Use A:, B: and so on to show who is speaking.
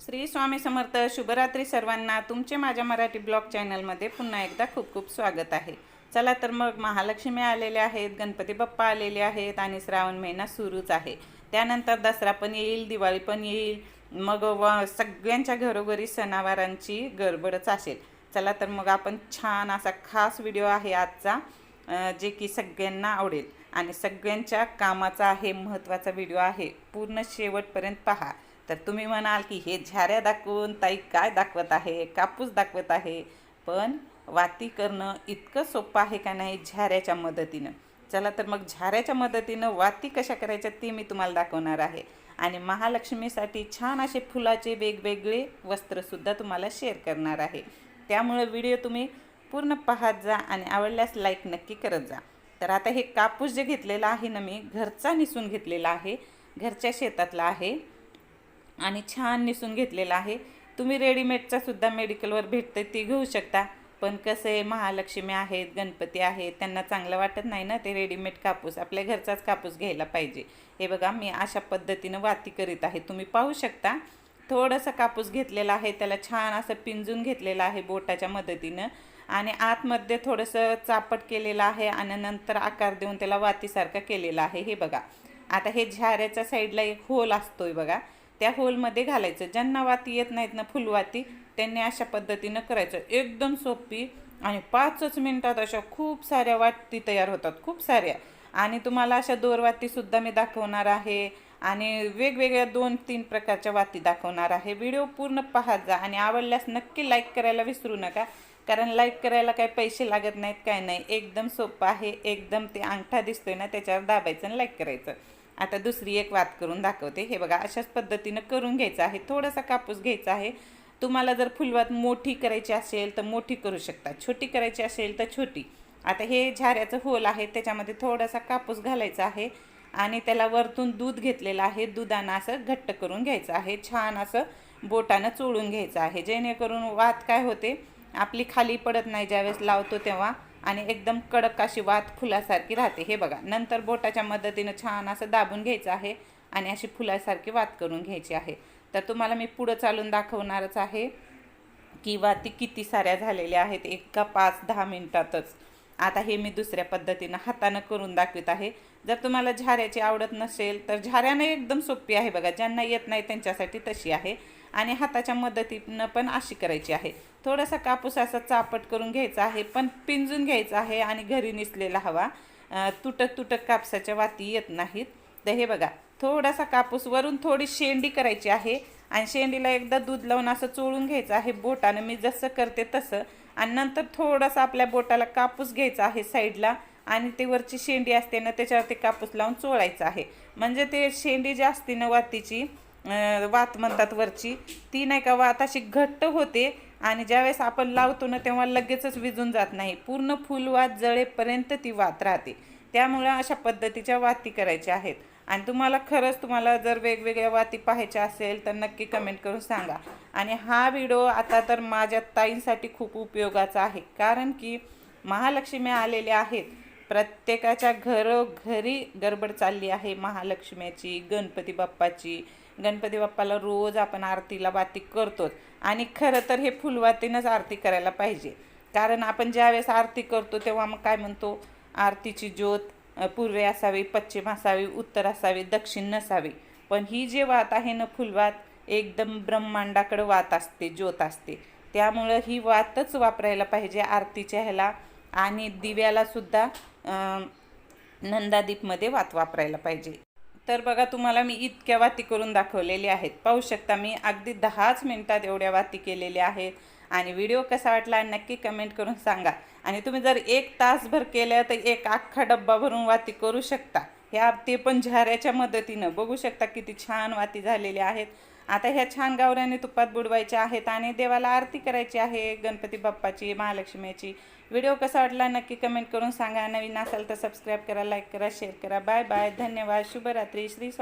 A: श्री स्वामी समर्थ शुभरात्री सर्वांना तुमचे माझ्या मराठी ब्लॉग चॅनलमध्ये पुन्हा एकदा खूप खूप स्वागत आहे. चला तर मग महालक्ष्मी आलेले आहेत गणपती बाप्पा आलेले आहेत आणि श्रावण महिना सुरूच आहे. त्यानंतर दसरा पण येईल दिवाळी पण येईल मग व सगळ्यांच्या घरोघरी सणावारांची गडबडच असेल. चला तर मग आपण छान असा खास व्हिडिओ आहे आजचा जे की सगळ्यांना आवडेल. आणि सगळ्यांच्या कामाचा आहे महत्त्वाचा व्हिडिओ आहे. पूर्ण शेवटपर्यंत पहा. तर तुम्ही म्हणाल की हे झाऱ्या दाखवून ताई काय दाखवत आहे? कापूस दाखवत आहे. पण वाती करणं इतकं सोपं आहे का नाही झाऱ्याच्या मदतीनं? चला तर मग झाऱ्याच्या मदतीनं वाती कशा करायच्या ते मी तुम्हाला दाखवणार आहे. आणि महालक्ष्मीसाठी छान असे फुलाचे वेगवेगळे वस्त्रसुद्धा तुम्हाला शेअर करणार आहे. त्यामुळे व्हिडिओ तुम्ही पूर्ण पाहत जा आणि आवडल्यास लाईक नक्की करत जा. तर आता हे कापूस जे घेतलेला आहे ना मी घरचा निसून घेतलेला आहे. घरच्या शेतातला आहे. आणि छान निसून घेतलेला आहे. तुम्ही रेडीमेडचा सुद्धा मेडिकलवर भेटते ती घेऊ शकता. पण कसं आहे महालक्ष्मी आहेत गणपती आहेत त्यांना चांगलं वाटत नाही ना ते रेडीमेड कापूस आपल्या घरचाच कापूस घ्यायला पाहिजे. हे बघा मी अशा पद्धतीनं वाती करीत आहे. तुम्ही पाहू शकता थोडंसं कापूस घेतलेला आहे त्याला छान असं पिंजून घेतलेलं आहे बोटाच्या मदतीनं. आणि आतमध्ये थोडंसं चापट केलेलं आहे आणि नंतर आकार देऊन त्याला वातीसारखा केलेला आहे. हे बघा आता हे झाऱ्याच्या साईडला एक होल असतोय बघा. त्या होलमध्ये घालायचं. ज्यांना वाती येत नाहीत ना फुलवाती त्यांनी अशा पद्धतीनं करायचं. एकदम सोपी आणि पाचच मिनटात अशा खूप साऱ्या वाती तयार होतात. खूप साऱ्या. आणि तुम्हाला अशा दोरवातीसुद्धा मी दाखवणार आहे. आणि वेगवेगळ्या दोन तीन प्रकारच्या वाती दाखवणार आहे. व्हिडिओ पूर्ण पाहत जा आणि आवडल्यास नक्की लाईक करायला विसरू नका. कारण लाईक करायला काही पैसे लागत नाहीत काय नाही. एकदम सोपं आहे एकदम ते अंगठा दिसतोय ना त्याच्यावर दाबायचं आणि लाईक करायचं. आता दुसरी एक वात करून दाखवते. हे बघा अशाच पद्धतीनं करून घ्यायचं आहे. थोडासा कापूस घ्यायचा आहे. तुम्हाला जर फुलवात मोठी करायची असेल तर मोठी करू शकता. छोटी करायची असेल तर छोटी. आता हे झाऱ्याचं होल आहे त्याच्यामध्ये थोडासा कापूस घालायचा आहे आणि त्याला वरतून दूध घेतलेलं आहे. दुधानं असं घट्ट करून घ्यायचं आहे. छान असं बोटानं चोळून घ्यायचं आहे. जेणेकरून वात काय होते? आपली खाली पडत नाही ज्यावेळेस लावतो तेव्हा. आणि एकदम कडक अशी वात फुलासारखी राहते. हे बघा नंतर बोटाच्या मदतीनं छान असं दाबून घ्यायचं आहे आणि अशी फुलासारखी वात करून घ्यायची आहे. तर तुम्हाला मी पुढं चालून दाखवणारच आहे की ती किती साऱ्या झालेल्या आहेत. एका पाच दहा मिनटातच. आता हे मी दुसऱ्या पद्धतीनं हातानं करून दाखवित आहे. जर तुम्हाला झाऱ्याची आवडत नसेल तर झाऱ्यानं एकदम सोपी आहे बघा. ज्यांना येत नाही त्यांच्यासाठी तशी आहे. आणि हाताच्या मदतीनं पण अशी करायची आहे. थोडासा कापूस असा चापट करून घ्यायचा आहे पण पिंजून घ्यायचा आहे आणि घरी निसलेला हवा. तुटक तुटक कापसाच्या वाती येत नाहीत. तर हे बघा थोडासा कापूस वरून थोडी शेंडी करायची आहे आणि शेंडीला एकदा दूध लावून असं चोळून घ्यायचं आहे बोटानं. मी जसं करते तसं. आणि नंतर थोडासा आपल्या बोटाला कापूस घ्यायचा आहे साईडला आणि ते वरची शेंडी असते ना त्याच्यावरती कापूस लावून चोळायचं आहे. म्हणजे ते शेंडी जी असते ना वातीची वात म्हणतात वरची ती नाही का वात अशी घट्ट होते आणि ज्यावेळेस आपण लावतो ना तेव्हा लगेचच विजून जात नाही. पूर्ण फुलवात जळेपर्यंत ती वात राहते. त्यामुळं अशा पद्धतीच्या वाती करायच्या आहेत. आणि तुम्हाला खरंच तुम्हाला जर वेगवेगळ्या वाती पाहायच्या असेल तर नक्की कमेंट करून सांगा. आणि हा व्हिडिओ आता तर माझ्या ताईंसाठी खूप उपयोगाचा आहे. कारण की महालक्ष्मी आलेल्या आहेत. प्रत्येकाच्या घरोघरी गडबड चालली आहे. महालक्ष्म्याची गणपती बाप्पाची. गणपती बाप्पाला रोज आपण आरतीला वाती करतोच. आणि खरं तर हे फुलवातीनंच आरती करायला पाहिजे. कारण आपण ज्यावेळेस आरती करतो तेव्हा मग काय म्हणतो? आरतीची ज्योत पूर्वे असावी पश्चिम असावी उत्तर असावी दक्षिण नसावी. पण ही जे वात आहे ना फुलवात एकदम ब्रह्मांडाकडं वात असते ज्योत असते. त्यामुळं ही वातच वापरायला पाहिजे आरतीच्या ह्याला. आणि दिव्यालासुद्धा नंदादीपमध्ये वात वापरायला पाहिजे. तर बघा तुम्हाला मी इतक्या वाती करून दाखवलेल्या आहेत. पाहू शकता मी अगदी दहाच मिनटात एवढ्या वाती केलेल्या आहेत. आणि व्हिडिओ कसा वाटला नक्की कमेंट करून सांगा. आणि तुम्ही जर एक तासभर केल्या तर एक अख्खा डब्बा भरून वाती करू शकता. ह्या ते पण झाऱ्याच्या मदतीनं. बघू शकता किती छान वाती झालेल्या आहेत. आता ह्या छान गावऱ्याने तुपात बुडवायच्या आहेत आणि देवाला आरती करायची आहे गणपती बाप्पाची महालक्ष्मीची. व्हिडिओ कसा वाटला नक्की कमेंट करून सांगा. नवीन असाल तर सबस्क्राईब करा लाईक करा शेअर करा. बाय बाय धन्यवाद. शुभरात्री. श्री स्वामी